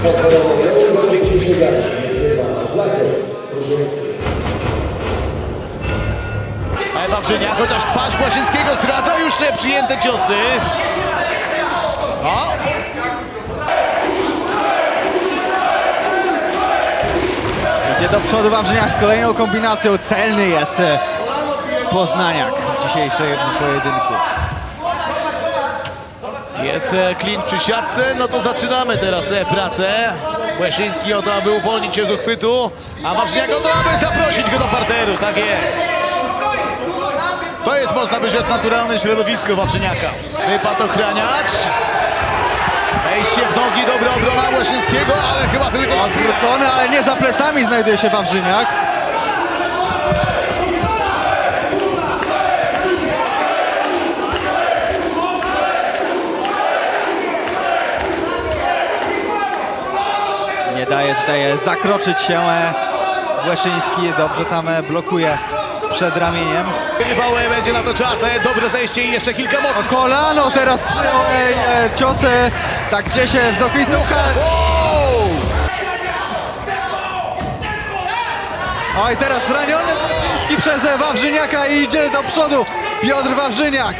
Spacerował jeszcze do pięknie biegania. Jest chyba Władek Różański. Ewa Wrzynia, chociaż twarz Błasińskiego zdradza już przyjęte ciosy. O! Idzie do przodu Wawrzyniak z kolejną kombinacją. Celny jest e, Poznaniak w dzisiejszym pojedynku. Jest e, klin przy siatce, no to zaczynamy teraz e, pracę. Łesiński o to, aby uwolnić się z uchwytu, a Wawrzyniak o to, aby zaprosić go do parteru, tak jest. To jest, można by rzec, naturalne środowisko Wawrzyniaka. Wypad ochraniacz. Wejście w nogi, dobra obrona Łesińskiego, ale chyba tylko... Odwrócony, ale nie za plecami znajduje się Wawrzyniak. Nie daje tutaj zakroczyć się e, Łeszyński. Dobrze tam e, blokuje przed ramieniem. Rywał e, będzie na to czas, dobre zejście i jeszcze kilka mocnych. Kolano teraz e, ciosy tak gdzieś e, w okolicy ucha. Wow! Oj, teraz zraniony Wawrzyński przez Wawrzyniaka i idzie do przodu Piotr Wawrzyniak.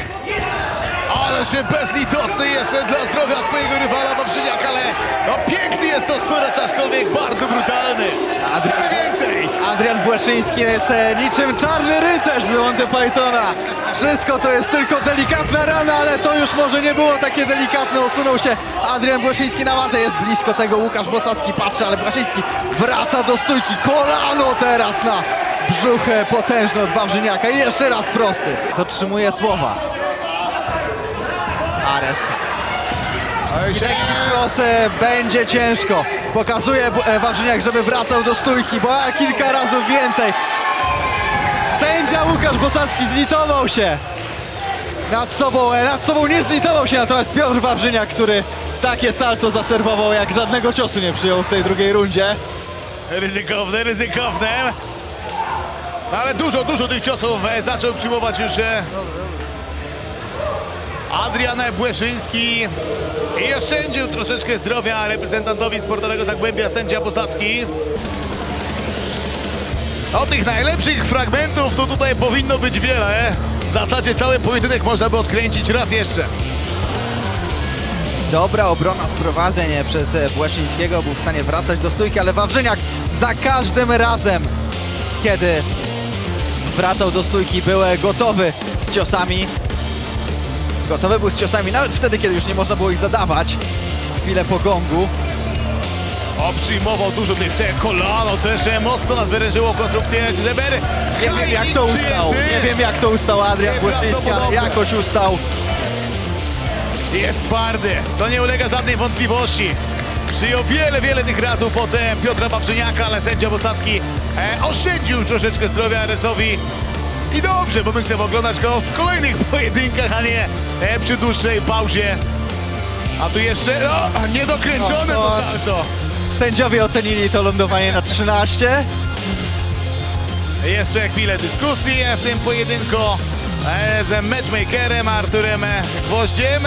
Ale się bezlitosny jest dla zdrowia swojego rywala Wawrzyniak, ale no piękny jest to sporo, aczkolwiek bardzo brutalny. A trochę więcej. Adrian Błaszyński jest e, niczym czarny rycerz z Monty Pythona. Wszystko to jest tylko delikatna rana, ale to już może nie było takie delikatne. Osunął się Adrian Błaszyński na matę. Jest blisko tego Łukasz Bosacki. Patrzy, ale Błaszyński wraca do stójki. Kolano teraz na brzuch e, potężny od Wawrzyniaka. I jeszcze raz prosty. Dotrzymuje słowa. Ares Cios e, będzie ciężko. Pokazuje e, Wawrzyniak, żeby wracał do stójki, bo a, kilka razy więcej. Sędzia Łukasz Bosacki zlitował się nad sobą. e, Nad sobą nie zlitował się natomiast Piotr Wawrzyniak, który takie salto zaserwował, jak żadnego ciosu nie przyjął w tej drugiej rundzie. Ryzykowne, ryzykowne. No ale dużo, dużo tych ciosów e, zaczął przyjmować już e, Adrian Błeszyński i oszczędził troszeczkę zdrowia reprezentantowi sportowego Zagłębia sędzia Posadzki. O tych najlepszych fragmentów to tutaj powinno być wiele. W zasadzie cały pojedynek można by odkręcić raz jeszcze. Dobra obrona sprowadzeń przez Błaszyńskiego. Był w stanie wracać do stójki, ale Wawrzyniak za każdym razem, kiedy wracał do stójki, był gotowy z ciosami. Gotowy był z ciosami nawet wtedy, kiedy już nie można było ich zadawać. Chwilę po gongu. O, przyjmował dużo tych te kolano też e, mocno nadwyrężyło konstrukcję Gleber. Nie wiem jak to ustał. Nie wiem jak to ustał Adrian Błaszyński, ale jakoś ustał. Jest twardy, to nie ulega żadnej wątpliwości. Przyjął wiele, wiele tych razów potem Piotra Wawrzyniaka, ale sędzia Bosacki e, oszczędził troszeczkę zdrowia Aresowi. I dobrze, bo my chcemy oglądać go w kolejnych pojedynkach, a nie e, przy dłuższej pauzie. A tu jeszcze, o, niedokręcone No, to to- salto. Sędziowie ocenili to lądowanie na 13. Jeszcze chwilę dyskusji w tym pojedynku e, z matchmakerem Arturem Gwoździem.